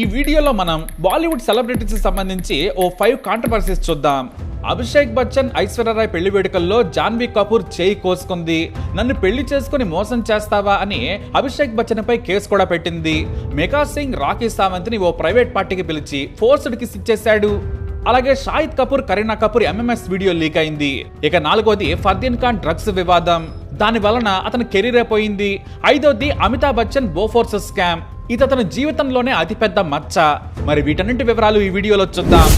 ఈ వీడియోలో మనం బాలీవుడ్ సెలబ్రిటీస్కి సంబంధించి ఓ ఫైవ్ కాంట్రవర్సీస్ చూద్దాం. అభిషేక్ బచ్చన్ ఐశ్వర్యరాయ్ పెళ్ళి వేడుకల్లో జాన్వీ కపూర్ చేయి కోసుకుంది. నన్ను పెళ్ళి చేసుకుని మోసం చేస్తావా అని అభిషేక్ బచ్చన్పై కేసు కూడా పెట్టింది. మెగా సింగ్ రాకీ సావంత్ని ఓ ప్రైవేట్ పార్టీకి పిలిచి ఫోర్స్డ్ కిస్ ఇచ్చేశాడు అలాగే Shahid Kapoor Kareena Kapoor MMS video leak అయింది. ఇక నాలుగోది ఫర్దీన్ ఖాన్ డ్రగ్స్ వివాదం. దాని వలన అతని కెరీరే పోయింది. ఐదోది అమితాబ్ బచ్చన్ బోఫోర్స్ స్కామ్. ఇది అతని జీవితంలోనే అతిపెద్ద మచ్చ. మరి వీటన్నింటి వివరాలు ఈ వీడియోలో చూద్దాం.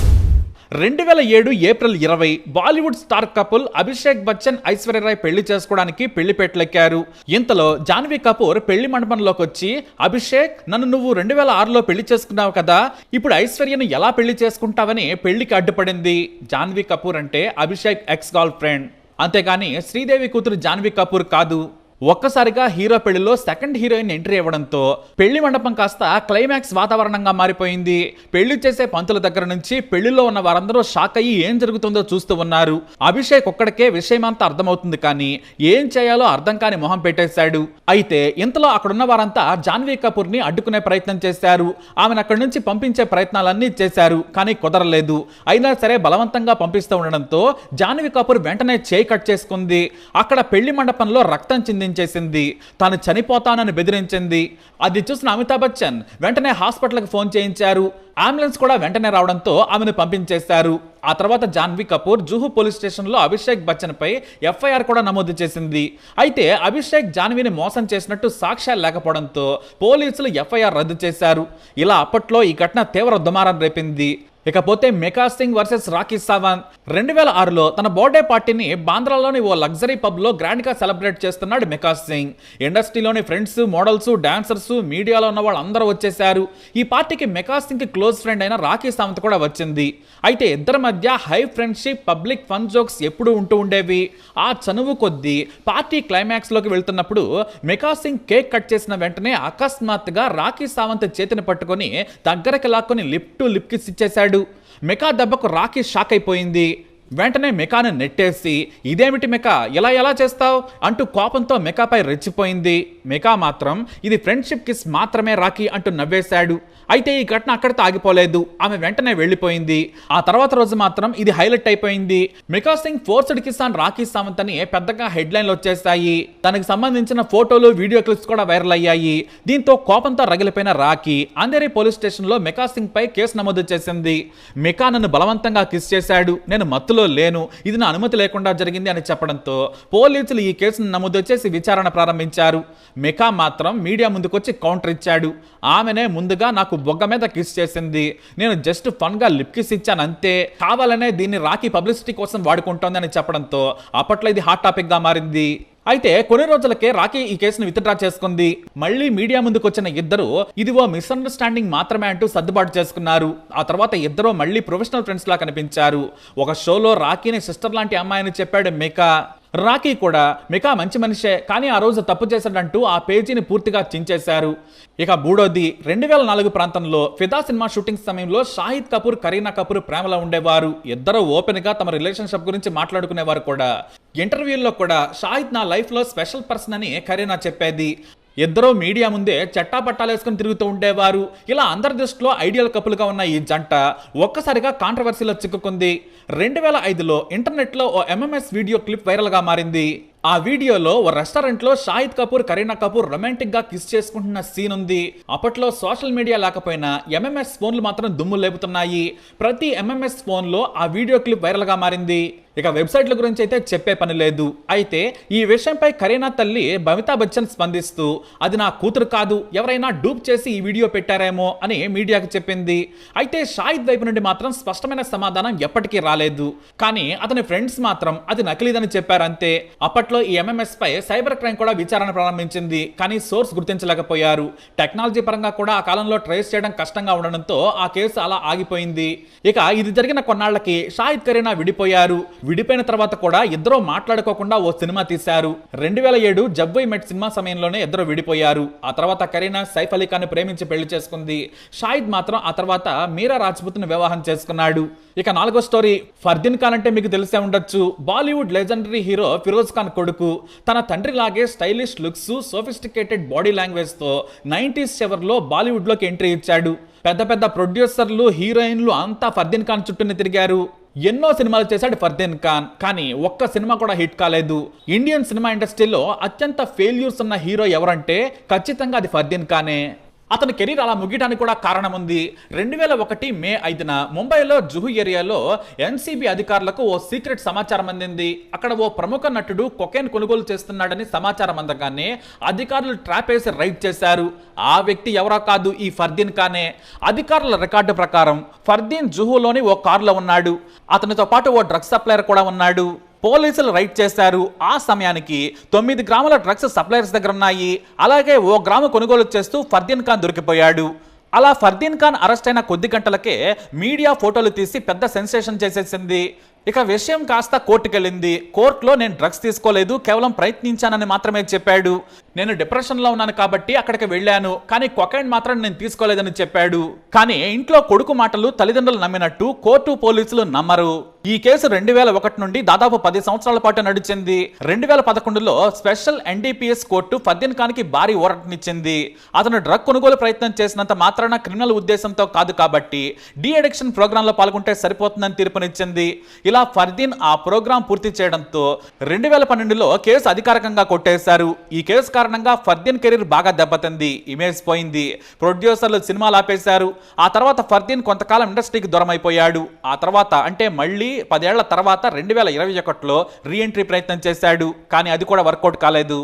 రెండు వేల ఏడు ఏప్రిల్ ఇరవై Bollywood star couple Abhishek Bachchan Aishwarya Rai పెళ్ళి చేసుకోవడానికి పెళ్ళిపేటలెక్కారు ఇంతలో జాన్వీ కపూర్ పెళ్ళి మండపంలోకి వచ్చి అభిషేక్ నన్ను నువ్వు రెండు వేల ఆరులో పెళ్ళి చేసుకున్నావు కదా ఇప్పుడు ఐశ్వర్యను ఎలా పెళ్ళి చేసుకుంటావని పెళ్ళికి అడ్డుపడింది. జాన్వీ కపూర్ అంటే అభిషేక్ ఎక్స్ గర్ల్ ఫ్రెండ్. అంతేగాని శ్రీదేవి కూతురు జాన్వీ కపూర్ కాదు. ఒక్కసారిగా హీరో పెళ్ళిలో సెకండ్ హీరోయిన్ ఎంట్రీ ఇవ్వడంతో పెళ్ళి మండపం కాస్త క్లైమాక్స్ వాతావరణంగా మారిపోయింది. పెళ్ళి చేసే పంతుల దగ్గర నుంచి పెళ్ళిలో ఉన్న వారందరూ షాక్ అయ్యి ఏం జరుగుతుందో చూస్తూ ఉన్నారు. అభిషేక్ ఒక్కడికే విషయమంతా అర్థమవుతుంది కానీ ఏం చేయాలో అర్థం కాని మొహం పెట్టేశాడు. అయితే ఇంతలో అక్కడున్న వారంతా జాన్వీ కపూర్ని అడ్డుకునే ప్రయత్నం చేశారు. ఆమెను అక్కడి నుంచి పంపించే ప్రయత్నాలన్నీ చేశారు కానీ కుదరలేదు. అయినా సరే బలవంతంగా పంపిస్తూ ఉండడంతో జాన్వీ కపూర్ వెంటనే చేయి కట్ చేసుకుంది. అక్కడ పెళ్ళి మండపంలో రక్తం బెదిరించేసింది తాను చనిపోతానని బెదిరించింది. అది చూసిన అమితాబ్ బచ్చన్ వెంటనే హాస్పిటల్కి ఫోన్ చేయించారు. అంబులెన్స్ కూడా వెంటనే రావడంతో ఆమెను పంపించేశారు. ఆ తర్వాత జాన్వీ కపూర్ జూహు పోలీస్ స్టేషన్లో అభిషేక్ బచ్చన్పై ఎఫ్ఐఆర్ కూడా నమోదు చేసింది. అయితే అభిషేక్ జాన్వీని మోసం చేసినట్టు సాక్ష్యాలు లేకపోవడంతో పోలీసులు ఎఫ్ఐఆర్ రద్దు చేశారు. ఇలా అప్పట్లో ఈ ఘటన తీవ్ర దుమారం రేపింది. ఇకపోతే మెకా సింగ్ వర్సెస్ రాకీ సావంత్. రెండు వేల ఆరులో తన బర్త్డే పార్టీని బాంద్రాలోని ఓ లగ్జరీ పబ్లో గ్రాండ్గా గ్రాండ్గా సెలబ్రేట్ చేస్తున్నాడు మెకా సింగ్ ఇండస్ట్రీలోని ఫ్రెండ్స్ మోడల్స్ డాన్సర్స్ మీడియాలో ఉన్న వాళ్ళందరూ వచ్చేసారు ఈ పార్టీకి మెకా సింగ్కి క్లోజ్ ఫ్రెండ్ అయిన రాకీ సావంత్ కూడా వచ్చింది. అయితే ఇద్దరి మధ్య high friendship public fun jokes ఎప్పుడూ ఉంటూ ఉండేవి. ఆ చనువు కొద్దీ పార్టీ క్లైమాక్స్లోకి వెళ్తున్నప్పుడు మెకా సింగ్ కేక్ కట్ చేసిన వెంటనే అకస్మాత్తుగా రాకీ సావంత్ చేతిని పట్టుకొని దగ్గరికి లాక్కొని లిప్ టు లిప్ కిస్ ఇచ్చేశాడు మెకా దెబ్బకు రాకేష్ షాక్ అయిపోయింది. వెంటనే మెకాను నెట్టేసి ఇదేమిటి మెకా? ఇలా ఎలా చేస్తావు? అంటూ కోపంతో మెకాపై రెచ్చిపోయింది. మెకా మాత్రం ఇది ఫ్రెండ్షిప్ కిస్ మాత్రమే రాకీ అంటూ నవ్వేశాడు. అయితే ఈ ఘటన అక్కడితో ఆగిపోలేదు. ఆమె వెంటనే వెళ్ళిపోయింది. ఆ తర్వాత రోజు మాత్రం ఇది హైలైట్ అయిపోయింది. Mika Singh forced kiss on Rakhi Sawant అని పెద్దగా హెడ్లైన్లు వచ్చేసాయి తనకు సంబంధించిన ఫోటోలు వీడియో క్లిప్స్ కూడా వైరల్ అయ్యాయి. దీంతో కోపంతో రగిలిపోయిన రాఖీ అందరి పోలీస్ స్టేషన్లో మెకా సింగ్ పై కేసు నమోదు చేసింది. మెకా నన్ను బలవంతంగా కిస్ చేశాడు. నేను మత్తులో లేను. ఇది నా అనుమతి లేకుండా జరిగింది అని చెప్పడంతో పోలీసులు ఈ కేసును నమోదు చేసి విచారణ ప్రారంభించారు. మెకా మాత్రం మీడియా ముందుకొచ్చి కౌంటర్ ఇచ్చాడు. ఆమెనే ముందుగా నాకు బొగ్గ మీద కిస్ చేసింది. నేను జస్ట్ ఫన్గా లిప్ కిస్ ఇచ్చాను అంతే కావాలనే దీన్ని రాకీ పబ్లిసిటీ కోసం వాడుకుంటోంది అని చెప్పడంతో అప్పట్లో ఇది హాట్ టాపిక్గా మారింది. అయితే కొన్ని రోజులకే రాకీ ఈ కేసును విత్డ్రా చేసుకుంది. మళ్ళీ మీడియా ముందుకు వచ్చిన ఇద్దరు ఇది ఓ మిస్అండర్స్టాండింగ్ మాత్రమే అంటూ సర్దుబాటు చేసుకున్నారు. ఆ తర్వాత ఇద్దరు మళ్ళీ ప్రొఫెషనల్ ఫ్రెండ్స్ లా కనిపించారు. ఒక షోలో రాకీని సిస్టర్ లాంటి అమ్మాయిని చెప్పాడు మేకా. రాకీ కూడా మికా మంచి మనిషే కానీ ఆ రోజు తప్పు చేశాడంటూ ఆ పేజీని పూర్తిగా చించేశారు. ఇక మూడోది రెండు వేల నాలుగు ప్రాంతంలో ఫిదా సినిమా షూటింగ్ సమయంలో షాహిద్ కపూర్ కరీనా కపూర్ ప్రేమలో ఉండేవారు. ఇద్దరు ఓపెన్గా తమ రిలేషన్షిప్ గురించి మాట్లాడుకునేవారు కూడా. ఇంటర్వ్యూల్లో కూడా షాహిద్ నా లైఫ్లో స్పెషల్ పర్సన్ అని కరీనా చెప్పేది. ఇద్దరూ మీడియా ముందే చట్టా వేసుకుని తిరుగుతూ ఉండేవారు. ఇలా అందరి దృష్టిలో ఐడియల్ కపుల్గా ఉన్న ఈ జంట ఒక్కసారిగా కాంట్రవర్సీలో చిక్కుకుంది. రెండు వేల ఐదులో ఇంటర్నెట్లో ఓ ఎంఎంఎస్ వీడియో క్లిప్ వైరల్గా మారింది. ఆ వీడియోలో ఓ రెస్టారెంట్లో షాహిద్ కపూర్ కరీనా కపూర్ రొమాంటిక్గా కిస్ చేసుకుంటున్న సీన్ ఉంది. అప్పట్లో సోషల్ మీడియా లేకపోయినా ఎంఎంఎస్ ఫోన్లు మాత్రం దుమ్ము లేపుతున్నాయి. ప్రతి ఎంఎంఎస్ ఫోన్లో ఆ వీడియో క్లిప్ వైరల్గా మారింది. ఇక వెబ్సైట్ల గురించి అయితే చెప్పే పని లేదు. అయితే ఈ విషయంపై కరీనా తల్లి బమితా బచ్చన్ స్పందిస్తూ అది నా కూతురు కాదు ఎవరైనా డూప్ చేసి ఈ వీడియో పెట్టారేమో అని మీడియాకు చెప్పింది. అయితే షాహిద్ వైపు నుండి మాత్రం స్పష్టమైన సమాధానం ఎప్పటికీ రాలేదు. కానీ అతని ఫ్రెండ్స్ మాత్రం అది నకిలీదని చెప్పారంతే. అప్పట్లో ఈ ఎంఎంఎస్పై సైబర్ క్రైమ్ కూడా విచారణ ప్రారంభించింది. కానీ సోర్స్ గుర్తించలేకపోయారు. టెక్నాలజీ పరంగా కూడా ఆ కాలంలో ట్రేస్ చేయడం కష్టంగా ఉండడంతో ఆ కేసు అలా ఆగిపోయింది. ఇక ఇది జరిగిన కొన్నాళ్ళకి షాహిద్ కరీనా విడిపోయారు. విడిపోయిన తర్వాత కూడా ఇద్దరు మాట్లాడుకోకుండా ఓ సినిమా తీశారు. రెండు వేల ఏడు జబ్బై మెట్ సినిమా సమయంలోనే ఇద్దరు విడిపోయారు. ఆ తర్వాత కరీనా సైఫ్ అలీ ఖాన్ ప్రేమించి పెళ్ళి చేసుకుంది. షాహిద్ మాత్రం ఆ తర్వాత మీరా రాజ్పుత్ను వివాహం చేసుకున్నాడు. ఇక నాలుగో స్టోరీ ఫర్దీన్ ఖాన్ అంటే మీకు తెలిసే ఉండొచ్చు. Bollywood legendary hero Feroz Khan కొడుకు. తన తండ్రి లాగే స్టైలిష్ లుక్స్ సోఫిస్టికేటెడ్ బాడీ లాంగ్వేజ్తో నైన్టీస్ బాలీవుడ్లోకి బాలీవుడ్లోకి ఎంట్రీ ఇచ్చాడు. పెద్ద పెద్ద ప్రొడ్యూసర్లు హీరోయిన్లు అంతా ఫర్దీన్ ఖాన్ చుట్టూనే తిరిగారు. ఎన్నో సినిమాలు చేశాడు ఫర్దీన్ ఖాన్ కానీ ఒక్క సినిమా కూడా హిట్ కాలేదు. ఇండియన్ సినిమా ఇండస్ట్రీలో అత్యంత ఫెయిల్యూర్స్ ఉన్న హీరో ఎవరంటే ఖచ్చితంగా అది ఫర్దీన్ ఖానే. అతని కెరీర్ అలా ముగియడానికి కూడా కారణం ఉంది రెండు వేల ఒకటి మే ఐదున ముంబైలో జుహు ఏరియాలో ఎన్సీబీ అధికారులకు ఓ సీక్రెట్ సమాచారం అందింది. అక్కడ ఓ ప్రముఖ నటుడు కొకేన్ కొనుగోలు చేస్తున్నాడని సమాచారం అందగానే అధికారులు ట్రాప్ వేసి రైడ్ చేశారు. ఆ వ్యక్తి ఎవరో కాదు ఈ ఫర్దీన్ కానే అధికారుల రికార్డు ప్రకారం ఫర్దీన్ జుహులోని ఓ కారులో ఉన్నాడు. అతనితో పాటు ఓ డ్రగ్స్ సప్లయర్ కూడా ఉన్నాడు. పోలీసులు రైడ్ చేశారు. ఆ సమయానికి తొమ్మిది గ్రాముల డ్రగ్స్ సప్లయర్స్ దగ్గర ఉన్నాయి అలాగే ఓ గ్రాము కొనుగోలు చేస్తూ ఫర్దీన్ ఖాన్ దొరికిపోయాడు. అలా ఫర్దీన్ ఖాన్ అరెస్ట్ అయిన కొద్ది గంటలకే మీడియా ఫోటోలు తీసి పెద్ద సెన్సేషన్ చేసేసింది. ఇక విషయం కాస్త కోర్టుకెళ్ళింది. కోర్టులో నేను డ్రగ్స్ తీసుకోలేదు కేవలం ప్రయత్నించానని మాత్రమే చెప్పాడు. నేను డిప్రెషన్లో ఉన్నాను కాబట్టి అక్కడికి వెళ్ళాను కానీ కొకైన్ మాత్రం నేను తీసుకోలేదని చెప్పాడు. కానీ ఇంట్లో కొడుకు మాటలు తల్లిదండ్రులు నమ్మినట్టు కోర్టు పోలీసులు నమ్మరు. ఈ కేసు రెండు వేల ఒకటి నుండి దాదాపు పది సంవత్సరాల పాటు నడిచింది. రెండు వేల పదకొండులో స్పెషల్ ఎన్డీపీఎస్ కోర్టు ఫద్దీన్ ఖాన్కి భారీ ఊరటనిచ్చింది అతను డ్రగ్ కొనుగోలు ప్రయత్నం చేసినంత మాత్రాన క్రిమినల్ ఉద్దేశంతో కాదు కాబట్టి డి అడిక్షన్ ప్రోగ్రాంలో పాల్గొంటే సరిపోతుందని తీర్పునిచ్చింది. ఇలా ఫర్దీన్ ఆ ప్రోగ్రాం పూర్తి చేయడంతో రెండు వేల పన్నెండులో కేసు అధికారికంగా కొట్టేశారు. ఈ కేసు కారణంగా ఫర్దీన్ కెరీర్ బాగా దెబ్బతింది. ఇమేజ్ పోయింది. ప్రొడ్యూసర్లు సినిమాలు ఆపేశారు. ఆ తర్వాత ఫర్దీన్ కొంతకాలం ఇండస్ట్రీకి దూరమైపోయాడు. ఆ తర్వాత అంటే మళ్ళీ పదేళ్ళ తర్వాత రెండు వేల ఇరవై ఒకటిలో రీఎంట్రీ ప్రయత్నం చేశాడు. కానీ అది కూడా వర్కౌట్ కాలేదు.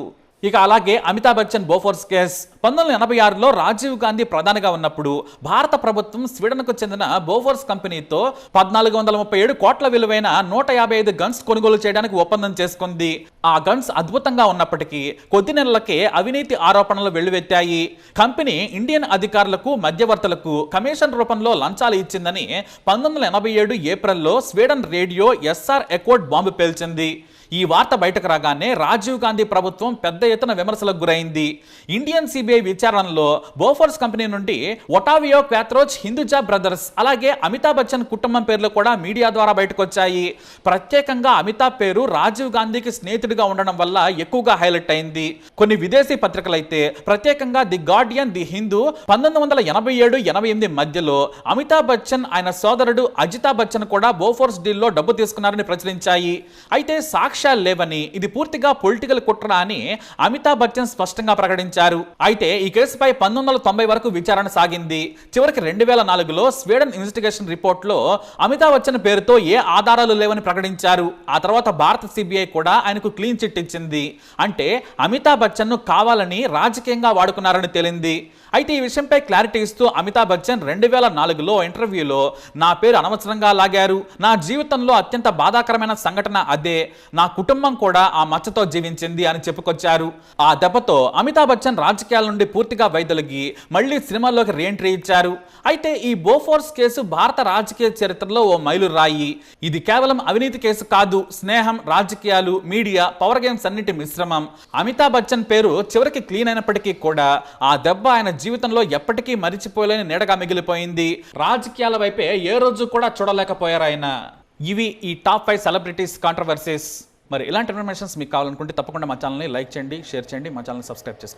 ఇక అలాగే అమితాబ్ బచ్చన్ బోఫోర్స్ కేస్. పంతొమ్మిది వందల ఎనభై ఆరులో రాజీవ్ గాంధీ ప్రధానిగా ఉన్నప్పుడు భారత ప్రభుత్వం స్వీడన్కు చెందిన బోఫోర్స్ కంపెనీతో పద్నాలుగు వందల ముప్పై ఏడు కోట్ల విలువైన నూట యాభై ఐదు గన్స్ కొనుగోలు చేయడానికి ఒప్పందం చేసుకుంది. ఆ గన్స్ అద్భుతంగా ఉన్నప్పటికీ కొద్ది నెలలకే అవినీతి ఆరోపణలు వెల్లువెత్తాయి. కంపెనీ ఇండియన్ అధికారులకు మధ్యవర్తులకు కమిషన్ రూపంలో లంచాలు ఇచ్చిందని పంతొమ్మిది వందల ఎనభై ఏడు ఏప్రిల్లో స్వీడన్ రేడియో ఎస్ఆర్ ఎకోడ్ బాంబు పేల్చింది. ఈ వార్త బయటకు రాగానే రాజీవ్ గాంధీ ప్రభుత్వం పెద్ద ఎత్తున విమర్శలకు గురైంది. ఇండియన్ సిబిఐ విచారణలో బోఫోర్స్ కంపెనీ నుండి ఒటావియో క్వాత్రోచ్ హిందూజా బ్రదర్స్ అలాగే అమితాబ్ బచ్చన్ కుటుంబం పేర్లు కూడా మీడియా ద్వారా బయటకు వచ్చాయి ప్రత్యేకంగా అమితాబ్ పేరు రాజీవ్ గాంధీకి స్నేహితుడిగా ఉండడం వల్ల ఎక్కువగా హైలైట్ అయింది. కొన్ని విదేశీ పత్రికలైతే ప్రత్యేకంగా ది గార్డియన్ ది హిందూ పంతొమ్మిది వందల ఎనభై ఏడు ఎనభై ఎనిమిది మధ్యలో అమితాబ్ బచ్చన్ ఆయన సోదరుడు అజితాబ్ బచ్చన్ కూడా బోఫోర్స్ డీల్లో డబ్బు తీసుకున్నారని ప్రచురించాయి. అయితే సాక్ష్యాలు లేవని ఇది పూర్తిగా పొలిటికల్ కుట్ర అని అమితాబ్ బచ్చన్ స్పష్టంగా ప్రకటించారు. అయితే ఈ కేసుపై పంతొమ్మిది వందల తొంభై వరకు విచారణ సాగింది. చివరికి రెండు వేల నాలుగులో స్వీడన్ ఇన్వెస్టిగేషన్ రిపోర్ట్లో అమితాబ్ బచ్చన్ పేరుతో ఏ ఆధారాలు లేవని ప్రకటించారు. ఆ తర్వాత భారత సిబిఐ కూడా ఆయనకు క్లీన్ చిట్ ఇచ్చింది. అంటే అమితాబ్ బచ్చన్ను కావాలని రాజకీయంగా వాడుకున్నారని తేలింది. అయితే ఈ విషయంపై క్లారిటీ ఇస్తూ అమితాబ్ బచ్చన్ రెండు వేల నాలుగులో ఇంటర్వ్యూలో నా పేరు అనవసరంగా లాగారు. నా జీవితంలో అత్యంత బాధాకరమైన సంఘటన అదే. నా కుటుంబం కూడా ఆ మచ్చతో జీవించింది అని చెప్పుకొచ్చారు. ఆ దెబ్బతో అమితాబ్ బచ్చన్ రాజకీయాల నుండి పూర్తిగా వైదొలిగి మళ్ళీ సినిమాల్లోకి రీఎంట్రీ ఇచ్చారు. అయితే ఈ బోఫోర్స్ కేసు భారత రాజకీయ చరిత్రలో ఓ మైలురాయి. ఇది కేవలం అవినీతి కేసు కాదు స్నేహం రాజకీయాలు మీడియా పవర్ గేమ్స్ అన్నిటి మిశ్రమం. అమితాబ్ బచ్చన్ పేరు చివరికి క్లీన్ అయినప్పటికీ కూడా ఆ దెబ్బ ఆయన జీవితంలో ఎప్పటికీ మరిచిపోలేని నీడగా మిగిలిపోయింది. రాజకీయాల వైపే ఏ రోజు కూడా చూడలేకపోయారు ఆయన. ఇవి ఈ టాప్ ఫైవ్ సెలబ్రిటీస్ కాంట్రవర్సీస్ మరి ఇలాంటి ఇన్ఫర్మేషన్స్ మీకు కావాలనుకుంటే తప్పకుండా మా ఛానల్ని లైక్ చేయండి షేర్ చేయండి మా ఛానల్ని సబ్స్క్రైబ్ చేసుకోండి.